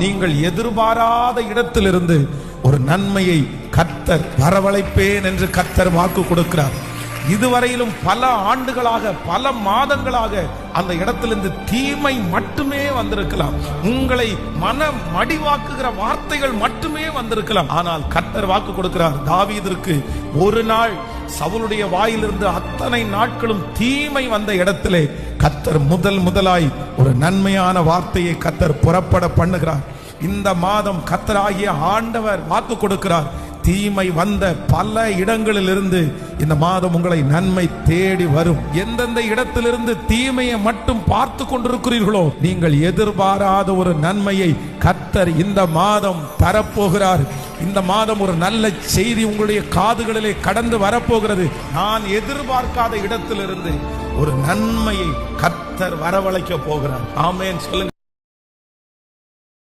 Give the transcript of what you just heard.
நீங்கள் எதிர்பாராத இடத்திலிருந்து ஒரு நன்மையை கத்தர் வரவழைப்பேன் என்று கத்தர் வாக்கு கொடுக்கிறார். இதுவரையிலும் பல ஆண்டுகளாக பல மாதங்களாக அந்த இடத்திலிருந்து தீமை மட்டுமே வந்திருக்கலாம். உங்களை மன மடிவாக்குகிற வார்த்தைகள் மட்டுமே வந்திருக்கலாம். ஆனால் கத்தர் வாக்கு கொடுக்கிறார் தாவீதிற்கு ஒரு நாள் சவுளுடைய வாயிலிருந்து அத்தனை நாட்களும் தீமை வந்த இடத்திலே கத்தர் முதல் முதலாய் ஒரு நன்மையான வார்த்தையை கத்தர் புறப்பட பண்ணுகிறார். இந்த மாதம் கத்தராகிய ஆண்டவர் வாக்கு கொடுக்கிறார். தீமை வந்த பல இடங்களிலிருந்து இந்த மாதம் உங்களை நன்மை தேடி வரும். எந்தெந்த இடத்திலிருந்து தீமையை மட்டும் பார்த்து கொண்டிருக்கிறீர்களோ நீங்கள் எதிர்பாராத ஒரு நன்மையை கத்தர் இந்த மாதம் தரப்போகிறார். இந்த மாதம் ஒரு நல்ல செய்தி உங்களுடைய காதுகளிலே கடந்து வரப்போகிறது. நான் எதிர்பார்க்காத இடத்திலிருந்து ஒரு நன்மையை கத்தர் வரவழைக்க போகிறார். ஆமேன். சொல்லுங்க.